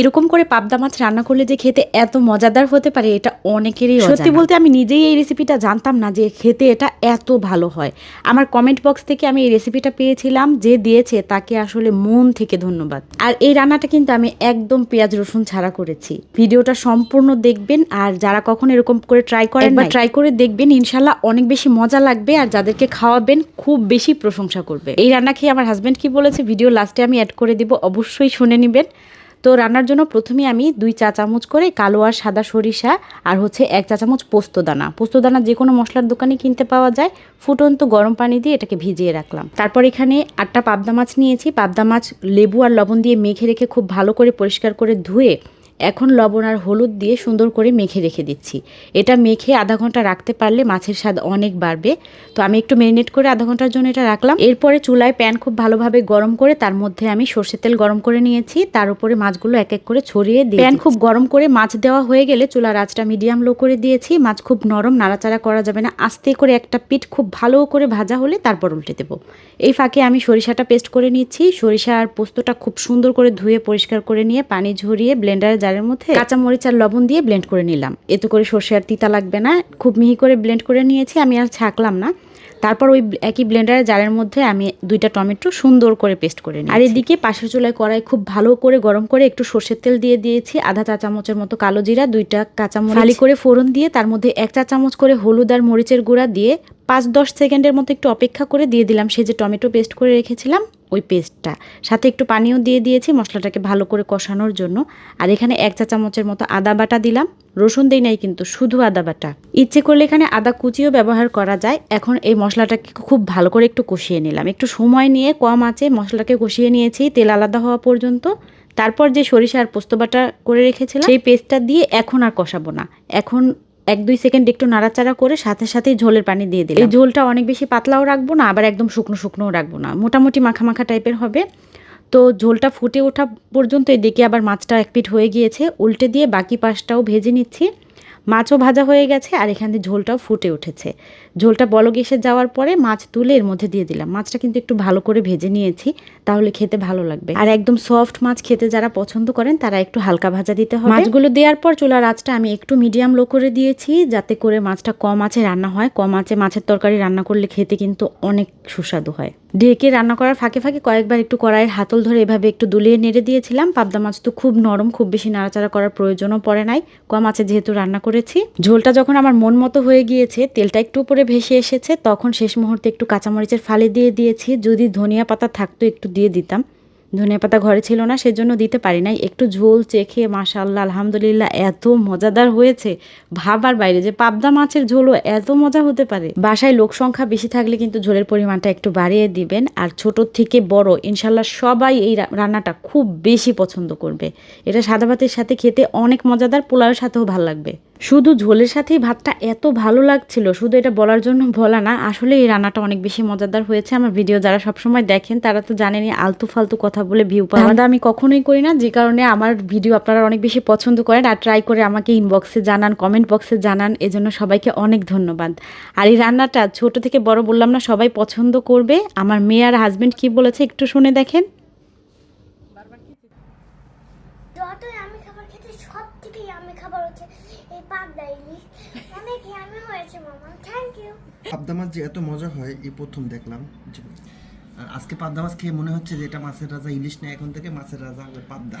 এরকম করে পাবদা মাছ রান্না করলে যে খেতে এত মজাদার হতে পারে এটা অনেকেরই সত্যি বলতে আমি নিজেই এই রেসিপিটা জানতাম না যে খেতে এটা এত ভালো হয়। আমার কমেন্ট বক্স থেকে আমি এই রেসিপিটা পেয়েছিলাম যে দিয়েছে তাকে আসলে মন থেকে ধন্যবাদ। আর এই রান্নাটা কিন্তু আমি একদম পেঁয়াজ রসুন ছাড়া করেছি। ভিডিওটা সম্পূর্ণ দেখবেন আর যারা কখন এরকম করে ট্রাই করেন বা ট্রাই করে দেখবেন ইনশাল্লাহ অনেক বেশি মজা লাগবে আর যাদেরকে খাওয়াবেন খুব বেশি প্রশংসা করবে। এই রান্না খেয়ে আমার হাজব্যান্ড কি বলেছে? ভিডিও লাস্টে আমি অ্যাড করে দিব অবশ্যই শুনে নেবেন। তো রান্নার জন্য প্রথমে আমি দুই চা চামচ করে কালো আর সাদা সরিষা আর হচ্ছে এক চা চামচ পোস্তদানা পোস্তদানা যে কোনো মশলার দোকানে কিনতে পাওয়া যায়। ফুটন্ত গরম পানি দিয়ে এটাকে ভিজিয়ে রাখলাম। তারপর এখানে আটটা পাবদা মাছ নিয়েছি। পাবদা মাছ লেবু আর লবণ দিয়ে মেখে রেখে খুব ভালো করে পরিষ্কার করে ধুয়ে এখন লবণ আর হলুদ দিয়ে সুন্দর করে মেখে রেখে দিচ্ছি। এটা মেখে আধা ঘণ্টা রাখতে পারলে মাছের স্বাদ অনেক বাড়বে। তো আমি একটু মেরিনেট করে আধা ঘণ্টার জন্য এটা রাখলাম। এরপরে চুলায় প্যান খুব ভালোভাবে গরম করে তার মধ্যে আমি সর্ষের তেল গরম করে নিয়েছি। তার উপরে মাছগুলো এক এক করে ছড়িয়ে দিই প্যান খুব গরম করে মাছ দেওয়া হয়ে গেলে চুলার আঁচটা মিডিয়াম লো করে দিয়েছি। মাছ খুব নরম নাড়াচাড়া করা যাবে না। আস্তে করে একটা পিঠ খুব ভালো করে ভাজা হলে তারপর উল্টে দেবো। এই ফাঁকে আমি সরিষাটা পেস্ট করে নিচ্ছি। সরিষা আর পোস্তটা খুব সুন্দর করে ধুয়ে পরিষ্কার করে নিয়ে পানি ঝরিয়ে ব্লেন্ডারের জারের মধ্যে কাঁচা মরিচ আর লবণ দিয়ে ব্লেন্ড করে নিলাম। এতে করে সর্ষে আর তিতা লাগবে না। খুব মিহি করে ব্লেন্ড করে নিয়েছি আমি আর ছাকলাম না। তারপর ওই একই ব্লেন্ডারের জারের মধ্যে আমি দুইটা টমেটো সুন্দর করে পেস্ট করে নিই আর এদিকে পাশের চুলায় কড়াই খুব ভালো করে গরম করে একটু সর্ষের তেল দিয়ে দিয়েছি আধা চা চামচের মতো কালো জিরা দুইটা কাঁচামরিচ খালি করে ফোড়ন দিয়ে তার মধ্যে এক চা চামচ করে হলুদ আর মরিচের গুঁড়া দিয়ে পাঁচ দশ সেকেন্ডের মতো একটু অপেক্ষা করে দিয়ে দিলাম। সে যে টমেটো পেস্ট করে রেখেছিলাম ওই পেস্টটা। সাথে একটু পানিও দিয়ে দিয়েছি মশলাটাকে ভালো করে কষানোর জন্য। আর এখানে এক চা চামচের মতো আদা বাটা দিলাম। রসুন দেই নাই কিন্তু, শুধু আদা বাটা। ইচ্ছে করলে এখানে আদা কুচিও ব্যবহার করা যায়। এখন এই মশলাটাকে খুব ভালো করে একটু কষিয়ে নিলাম। একটু সময় নিয়ে কম আঁচে মশলাটাকে কষিয়ে নিয়েছি, তেল আলাদা হওয়া পর্যন্ত। তারপর যে সরিষা আর পোস্ত বাটা করে রেখেছিলাম, সেই পেস্টটা দিয়ে এখন আর কষাবো না। এখন এক দুই সেকেন্ড একটু নাড়াচাড়া করে সাথে সাথেই ঝোলের পানি দিয়ে দিলাম। এই ঝোলটা অনেক বেশি পাতলাও রাখব না, আবার একদম শুকনো শুকনোও রাখব না। মোটামুটি মাখা মাখা টাইপের হবে। তো ঝোলটা ফুটে ওঠা পর্যন্ত এদিকে আবার মাছটা এক পিঠ হয়ে গিয়েছে। উল্টে দিয়ে বাকি পাশটাও ভেজে নিচ্ছি। মাছও ভাজা হয়ে গেছে আর এখান দিয়ে ঝোলটাও ফুটে উঠেছে। ঝোলটা বলক এসে যাওয়ার পরে মাছ তুলে এর মধ্যে দিয়ে দিলাম। মাছটা কিন্তু একটু ভালো করে ভেজে নিয়েছি, তাহলে খেতে ভালো লাগবে। আর একদম সফট মাছ খেতে যারা পছন্দ করেন, তারা একটু হালকা ভাজা দিতে হবে। মাছগুলো দেওয়ার পর চুলার আঁচটা আমি একটু মিডিয়াম লো করে দিয়েছি, যাতে করে মাছটা কম আঁচে রান্না হয়। কম আঁচে মাছের তরকারি রান্না করলে খেতে কিন্তু অনেক সুস্বাদু হয়। ঢেকে রান্না করার ফাঁকে ফাঁকে কয়েকবার একটু কড়াইয়ের হাতল ধরে এভাবে একটু দুলিয়ে নেড়ে দিয়েছিলাম। পাবদা মাছ তো খুব নরম, খুব বেশি নাড়াচাড়া করার প্রয়োজনও পড়ে নাই। কম আছে যেহেতু রান্না করেছি, ঝোলটা যখন আমার মন মতো হয়ে গিয়েছে, তেলটা একটু উপরে ভেসে এসেছে, তখন শেষ মুহূর্তে একটু কাঁচামরিচের ফালে দিয়ে দিয়েছি। যদি ধনিয়া পাতা থাকতো একটু দিয়ে দিতাম। ধনিয়া পাতা ঘরে ছিল না, সেজন্য দিতে পারি নাই। একটু ঝোল চেখে মাশাল্লাহ আলহামদুলিল্লাহ, এত মজাদার হয়েছে। ভাবার বাইরে যে পাবদা মাছের ঝোলও এত মজা হতে পারে। বাসায় লোক সংখ্যা বেশি থাকলে কিন্তু ঝোলের পরিমাণটা একটু বাড়িয়ে দিবেন। আর ছোট থেকে বড় ইনশাল্লাহ সবাই এই রান্নাটা খুব বেশি পছন্দ করবে। এটা সাদা ভাতের সাথে খেতে অনেক মজাদার, পোলাওয়ের সাথেও ভালো লাগবে। শুধু ঝোলের সাথেই ভাতটা এত ভালো লাগছিল, শুধু এটা বলার জন্য বলা না, আসলে এই রান্নাটা অনেক বেশি মজাদার হয়েছে। আমার ভিডিও যারা সবসময় দেখেন, তারা তো জানেনই, আলতু ফালতু কথা বলে ভিউ পাওয়া। আমি কখনোই করি না যে কারণে আমার ভিডিও আপনারা অনেক বেশি পছন্দ করেন আর ট্রাই করে আমাকে ইনবক্সে জানান কমেন্ট বক্সে জানান এজন্য সবাইকে অনেক ধন্যবাদ। আর এই রান্নাটা ছোট থেকে বড় বললাম না সবাই পছন্দ করবে। আমার মেয়ে আর হাজবেন্ড কি বলেছে একটু শুনে দেখেন। যতই আমি খাবার খেতে সব থেকে আমি খাবার হচ্ছে এই পাবদা ইলিশ। অনেক আমি হয়েছে মামা। থ্যাংক ইউ পাবদা মাছ যে এত মজা হয় এই প্রথম দেখলাম। আর আজকে পাবদা মাছ খেয়ে মনে হচ্ছে যে এটা মাছের রাজা ইলিশ না এখন থেকে মাছের রাজা হবে পাবদা।